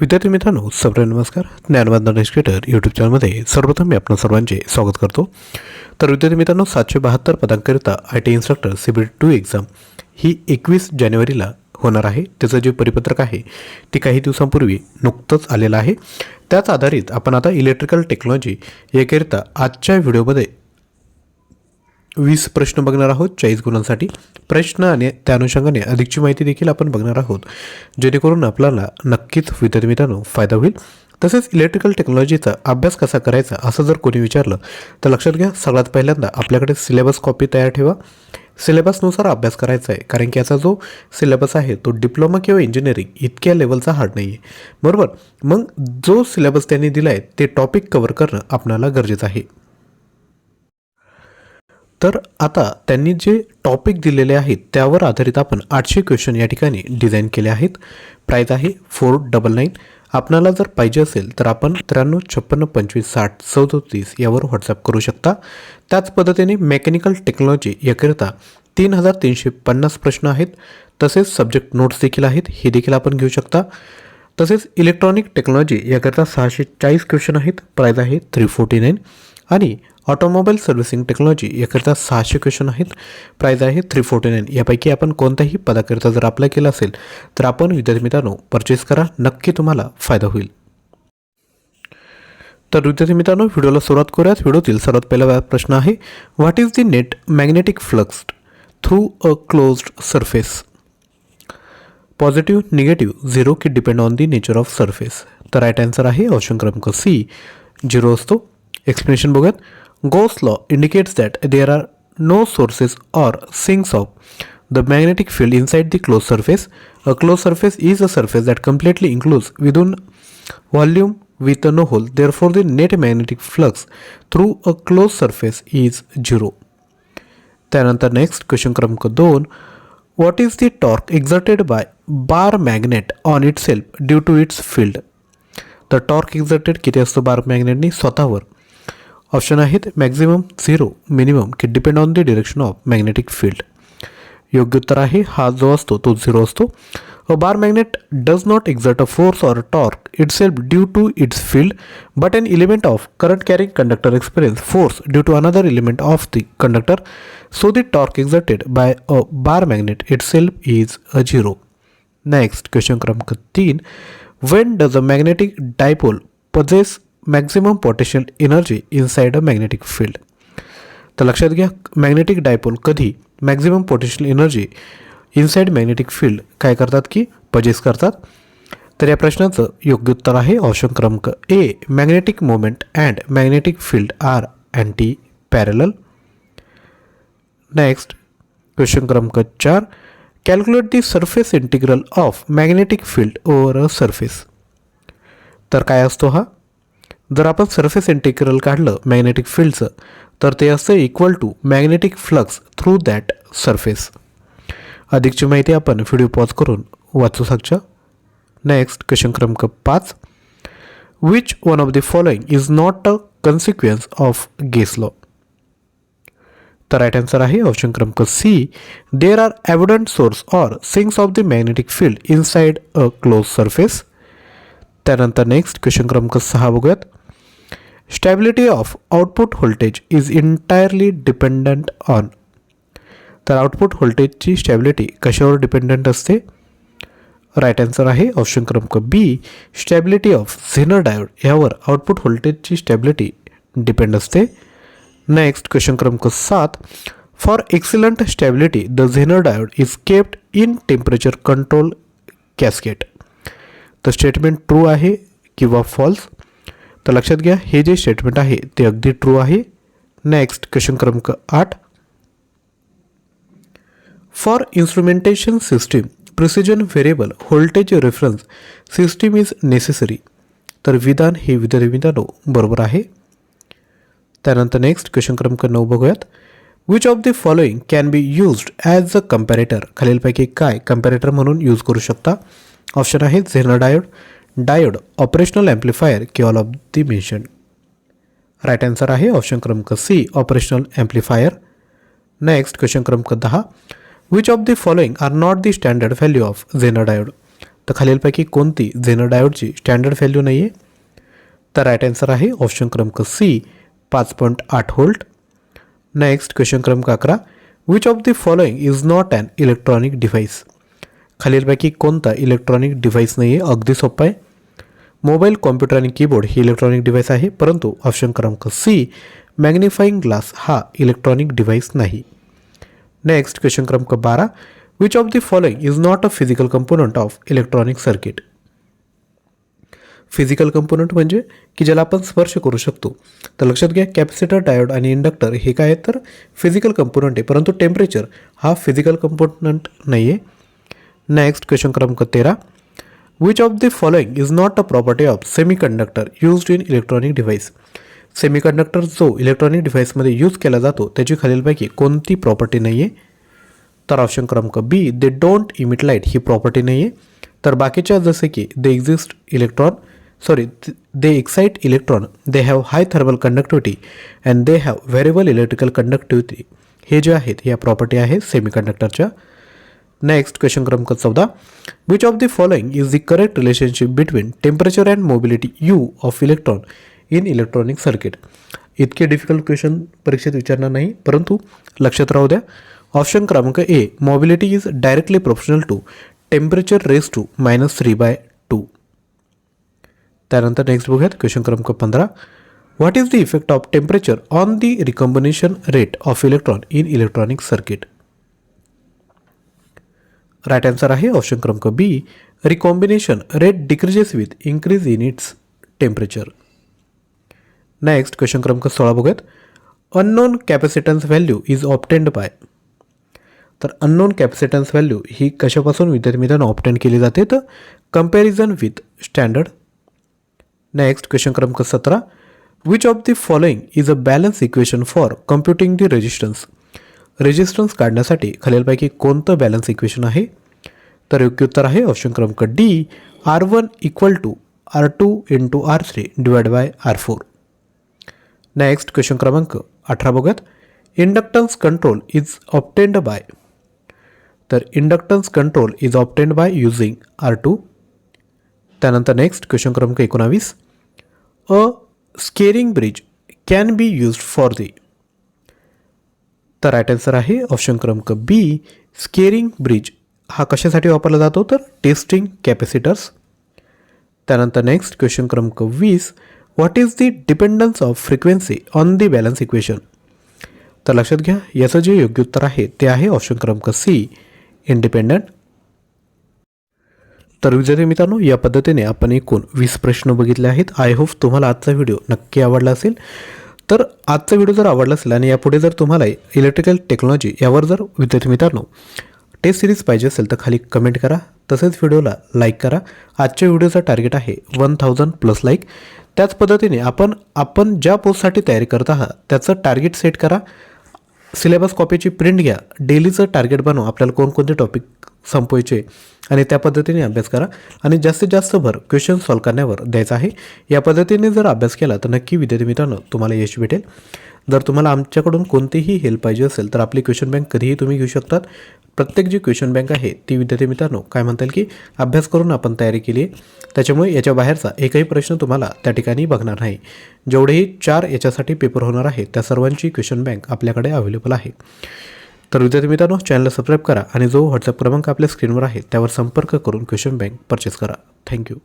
विद्यार्थी मित्रांनो सर्व नमस्कार. ज्ञानवंदन एज्युकेटर यूट्यूब चॅनलमध्ये सर्वप्रथम मी आपण सर्वांचे स्वागत करतो. तर विद्यार्थी मित्रांनो सातशे बहात्तर पदांकरिता I T instructor C B T exam ही एकवीस जानेवारीला होणार आहे. त्याचं जे परिपत्रक आहे ते काही दिवसांपूर्वी नुकतंच आलेलं आहे. त्याच आधारित आपण आता इलेक्ट्रिकल टेक्नॉलॉजी याकरिता आजच्या व्हिडिओमध्ये वीस प्रश्न बघणार आहोत चाळीस गुणांसाठी. प्रश्न आणि त्या अनुषंगाने अधिकची माहिती देखील आपण बघणार आहोत. जेणेकरून आपल्याला नक्कीच विद्यार्थी मित्रांनो फायदा होईल. तसेच इलेक्ट्रिकल टेक्नॉलॉजीचा अभ्यास कसा करायचा असं जर कोणी विचारलं तर लक्षात घ्या सगळ्यात पहिल्यांदा आपल्याकडे सिलेबस कॉपी तयार ठेवा. सिलेबसनुसार अभ्यास करायचा आहे कारण की याचा जो सिलेबस आहे तो डिप्लोमा किंवा इंजिनिअरिंग इतक्या लेवलचा हार्ड नाही आहे बरोबर? मग जो सिलेबस त्यांनी दिला आहे ते टॉपिक कवर करणं आपणाला गरजेचं आहे. तर आता त्यांनी जे टॉपिक दिलेले आहेत त्यावर आधारित आपण आठशे क्वेश्चन या ठिकाणी डिझाईन केले आहेत. प्राईज आहे फोर डबल नाईन आपणाला जर पाहिजे असेल तर आपण त्र्याण्णव छप्पन्न पंचवीस साठ सदोतीस यावर व्हॉट्सअप करू शकता. त्याच पद्धतीने मेकॅनिकल टेक्नॉलॉजी याकरिता तीन हजार तीनशे पन्नास प्रश्न आहेत. तसेच सब्जेक्ट नोट्स देखील आहेत हे देखील आपण घेऊ शकता. तसेच इलेक्ट्रॉनिक टेक्नॉलॉजी याकरिता सहाशे चाळीस क्वेश्चन आहेत. प्राईज आहे थ्री फोर्टी नाईन आणि ऑटोमोबाईल सर्व्हिसिंग टेक्नॉलॉजी याकरिता सहाशे क्वेश्चन आहेत. प्राईज आहे थ्री फोर्टी नाईन यापैकी आपण कोणत्याही पदाकरिता जर अप्लाय केला असेल तर आपण विद्यार्थी मित्रांनो परचेस करा. नक्की तुम्हाला फायदा होईल. तर विद्यार्थी मित्रांनो व्हिडिओला सुरुवात करूयात. व्हिडिओतील सर्वात पहिला प्रश्न आहे what is the net magnetic flux through a closed surface positive negative zero की depend on the nature of surface तर राईट आन्सर आहे ऑप्शन क्रमांक सी झिरो असतो. एक्सप्लेनेशन बघूयात. Gauss law indicates that there are no sources or sinks of the magnetic field inside the closed surface. A closed surface is a surface that completely encloses within volume with no hole. Therefore, the net magnetic flux through a closed surface is zero. त्यानंतर next question क्रमांक दोन what is the torque exerted by bar magnet on itself due to its field तर torque exerted किती असतो bar मॅग्नेटनी स्वतःवर option आहेत maximum zero minimum की depend on the direction of magnetic field योग्य उत्तर आहे हा जो असतो तो झिरो असतो. A bar magnet does not exert a force or torque itself due to its field but an element of current carrying conductor experience force due to another element of the conductor so the torque exerted by a bar magnet itself is a zero next question क्रमांक तीन. When does a magnetic dipole possess maximum potential energy inside a magnetic field तर लक्षात घ्या magnetic dipole कधी maximum potential energy inside magnetic field काय करतात की? Possess करतात. तर या प्रश्नाचं योग्य उत्तर आहे ऑप्शन क्रमांक A magnetic moment and magnetic field are antiparallel next question क्रमांक चार. Calculate the surface integral of magnetic field over a surface तर काय असतो हा? जर आपण सरफेस इंटिग्रल काढलं मॅग्नेटिक फील्डचं तर ते असतं equal to magnetic flux through that surface अधिकची माहिती आपण व्हिडिओ पॉज करून वाचू शकता. नेक्स्ट क्वेश्चन क्रमांक पाच. Which one of the following is not a consequence of Gauss law तर राईट आन्सर आहे ऑप्शन क्रमांक C there are evident source or sinks of the magnetic field inside a closed surface त्यानंतर next question क्रमांक सहा बघूयात. Stability of output voltage is entirely dependent on तर output व्होल्टेजची stability कशावर डिपेंडंट असते? राईट आन्सर आहे ऑप्शन क्रमांक B stability of Zener diode ह्यावर आउटपुट व्होल्टेजची स्टॅबिलिटी डिपेंड असते. नेक्स्ट क्वेश्चन क्रमांक सात. For excellent stability the Zener diode is kept in temperature control casket तर स्टेटमेंट ट्रू आहे किंवा फॉल्स तर लक्षात घ्या हे जे स्टेटमेंट आहे ते अगदी ट्रू आहे. नेक्स्ट क्वेश्चन क्रमांक आठ. For instrumentation system precision variable voltage reference system is necessary तर विधान हे विधान विधानो बरोबर आहे. त्यानंतर नेक्स्ट क्वेश्चन क्रमांक नऊ बघूयात. Which of the following can be used as a comparator खालीलपैकी काय कम्पॅरेटर म्हणून यूज करू शकता? ऑप्शन आहे Zener diode diode operational amplifier की all of the mention right answer आहे ऑप्शन क्रमांक C operational amplifier next question क्रमांक दहा. Which of the following are not the standard value of Zener diode तर खालीलपैकी कोणती झेनर डायोडची स्टँडर्ड व्हॅल्यू नाही आहे तर राईट आन्सर आहे ऑप्शन क्रमांक सी पाच पॉईंट आठ होल्ट नेक्स्ट क्वेश्चन क्रमांक अकरा. Which of the following is not an electronic device खालीलपैकी कोणता इलेक्ट्रॉनिक डिव्हाइस नाही आहे अगदी सोपं आहे. मोबाईल कॉम्प्युटर आणि कीबोर्ड ही इलेक्ट्रॉनिक डिव्हाइस आहे परंतु ऑप्शन क्रमांक सी मॅग्निफाईंग ग्लास हा इलेक्ट्रॉनिक डिव्हाइस नाही. नेक्स्ट क्वेश्चन क्रमांक बारा which of the following is not a physical component of electronic circuit physical component म्हणजे की ज्याला आपण स्पर्श करू शकतो. तर लक्षात घ्या कॅपॅसिटर डायोड आणि इंडक्टर हे काय आहेत तर फिजिकल कंपोनंट आहे परंतु टेम्परेचर हा फिजिकल कंपोनंट नाही आहे नेक्स्ट क्वेश्चन क्रमांक तेरा which of the following is not a property of semiconductor used in electronic device semiconductor जो इलेक्ट्रॉनिक डिव्हाइसमध्ये यूज केला जातो त्याची खालीलपैकी कोणती प्रॉपर्टी नाही आहे तर ऑप्शन क्रमांक B they don't emit light he property नाही आहे तर बाकीच्या जसे की they exist electron sorry they excite electron they have high thermal conductivity and they have variable electrical conductivity हे जे आहेत या प्रॉपर्टी आहेत सेमीकंडक्टरच्या नेक्स्ट क्वेश्चन क्रमांक चौदा which of the following is the correct relationship between temperature and mobility U of electron in electronic circuit इतके difficult question परीक्षेत विचारणार नाही परंतु लक्षात राहू द्या. ऑप्शन क्रमांक A mobility is directly professional to temperature raise to minus three by two त्यानंतर नेक्स्ट बघूयात क्वेश्चन क्रमांक पंधरा. What is the effect of temperature on the recombination rate of electron in electronic circuit right answer आहे option क्रमांक B recombination rate decreases with increase in its temperature next question क्रमांक सोळा बघूयात. Unknown capacitance value is obtained by तर unknown capacitance value ही कशापासून विद्यार्थी मित्रांनो ऑप्टेंड केली जाते? तर comparison with standard next question क्रमांक सतरा. Which of the following is a balance equation for computing the resistance resistance काढण्यासाठी खालीलपैकी कोणतं बॅलन्स इक्वेशन आहे? तर योग्य उत्तर आहे ऑप्शन क्रमांक D R one equal to R two into R three divide by R four next question क्रमांक अठरा बघूयात. Inductance control is obtained by तर inductance control is obtained by using R two त्यानंतर नेक्स्ट क्वेश्चन क्रमांक एकोणावीस. A Schering bridge can be used for the तर right answer आहे option क्रमांक बी स्केरिंग ब्रिज हा कशासाठी वापरला जातो? तर टेस्टिंग कॅपॅसिटर्स त्यानंतर नेक्स्ट क्वेश्चन क्रमांक वीस what is the dependence of frequency on the balance equation तर लक्षात घ्या याचं जे योग्य उत्तर आहे ते आहे ऑप्शन क्रमांक सी इंडिपेंडंट तर विद्यार्थी मित्रांनो या पद्धतीने आपण एकूण वीस प्रश्न बघितले आहेत. आय होप तुम्हाला आजचा व्हिडिओ नक्की आवडला असेल. तर आजचा व्हिडिओ जर आवडला असेल आणि यापुढे जर तुम्हाला इलेक्ट्रिकल टेक्नॉलॉजी यावर जर विद्यार्थी मित्रांनो टेस्ट सिरीज पाहिजे असेल तर खाली कमेंट करा. तसेच व्हिडिओला लाईक करा. आजच्या व्हिडिओचा टार्गेट आहे वन थाउजंड प्लस लाईक त्याच पद्धतीने आपण आपण ज्या पोस्टसाठी तयारी करत आहात त्याचं टार्गेट सेट करा. सिलेबस कॉपीची प्रिंट घ्या. डेलीचं टार्गेट बनवा. आपल्याला कोणकोणते टॉपिक संपवायचे. आणि त्या पद्धतीने अभ्यास करा. आणि जास्तीत जास्त भर क्वेश्चन सॉल्व करण्यावर द्यायचा आहे. या पद्धतीने जर अभ्यास केला तर नक्की विद्यार्थी मित्रांनो तुम्हाला यश भेटेल. जर तुम्हाला आमच्याकडून कोणतीही हेल्प पाहिजे असेल तर आपली क्वेश्चन बँक कधीही तुम्ही घेऊ शकतात. प्रत्येक जी क्वेश्चन बँक आहे ती विद्यार्थी मित्रांनो काय म्हणता येईल की अभ्यास करून आपण तयारी केली आहे. त्याच्यामुळे याच्या बाहेरचा एकही प्रश्न तुम्हाला त्या ठिकाणी बघणार नाही. जेवढेही चार याच्यासाठी पेपर होणार आहे त्या सर्वांची क्वेश्चन बँक आपल्याकडे अवेलेबल आहे. तर विद्यार्थी मित्रांनो चॅनलला सबस्क्राईब करा आणि जो व्हॉट्सअप क्रमांक आपल्या स्क्रीनवर आहे त्यावर संपर्क करून क्वेश्चन बँक परचेस करा. Thank you